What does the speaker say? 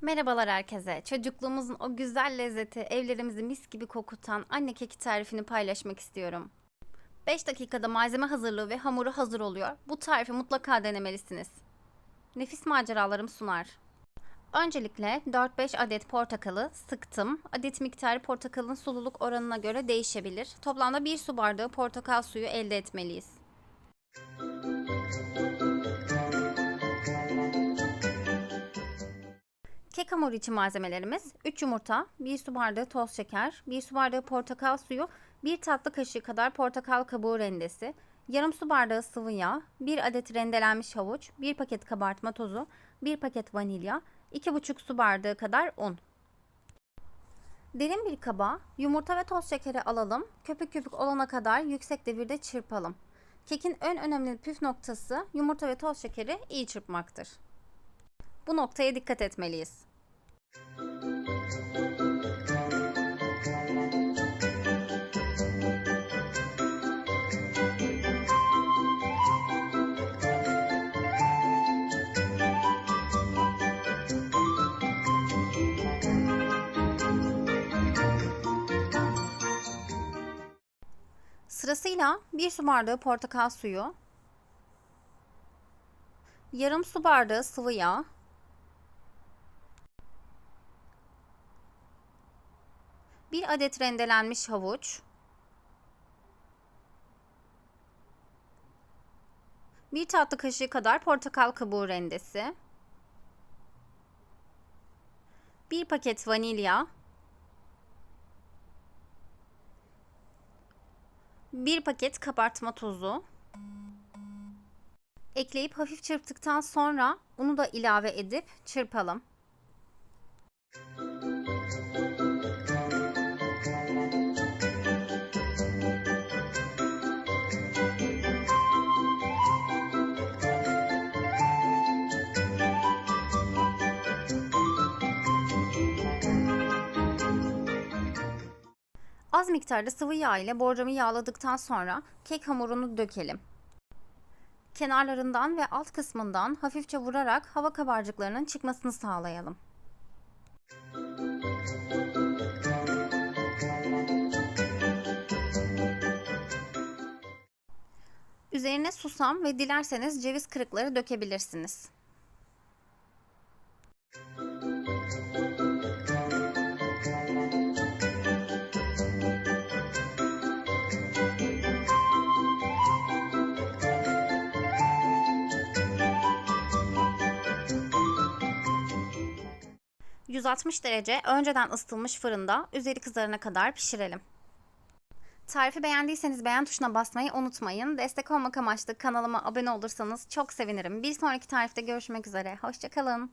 Merhabalar herkese. Çocukluğumuzun o güzel lezzeti, evlerimizi mis gibi kokutan anne keki tarifini paylaşmak istiyorum. 5 dakikada malzeme hazırlığı ve hamuru hazır oluyor. Bu tarifi mutlaka denemelisiniz. Nefis maceralarım sunar. Öncelikle 4-5 adet portakalı sıktım. Adet miktarı portakalın sululuk oranına göre değişebilir. Toplamda 1 su bardağı portakal suyu elde etmeliyiz. Kek hamuru için malzemelerimiz 3 yumurta, 1 su bardağı toz şeker, 1 su bardağı portakal suyu, 1 tatlı kaşığı kadar portakal kabuğu rendesi, yarım su bardağı sıvı yağ, 1 adet rendelenmiş havuç, 1 paket kabartma tozu, 1 paket vanilya, 2,5 su bardağı kadar un. Derin bir kaba yumurta ve toz şekeri alalım. Köpük köpük olana kadar yüksek devirde çırpalım. Kekin en önemli püf noktası yumurta ve toz şekeri iyi çırpmaktır. Bu noktaya dikkat etmeliyiz. Sırasıyla 1 su bardağı portakal suyu, yarım su bardağı sıvı yağ, bir adet rendelenmiş havuç, bir tatlı kaşığı kadar portakal kabuğu rendesi, bir paket vanilya, bir paket kabartma tozu, ekleyip hafif çırptıktan sonra unu da ilave edip çırpalım. Az miktarda sıvı yağ ile borcamı yağladıktan sonra kek hamurunu dökelim. Kenarlarından ve alt kısmından hafifçe vurarak hava kabarcıklarının çıkmasını sağlayalım. Üzerine susam ve dilerseniz ceviz kırıkları dökebilirsiniz. ...160 derece önceden ısıtılmış fırında üzeri kızarana kadar pişirelim. Tarifi beğendiyseniz beğen tuşuna basmayı unutmayın. Destek olmak amaçlı kanalıma abone olursanız çok sevinirim. Bir sonraki tarifte görüşmek üzere. Hoşçakalın.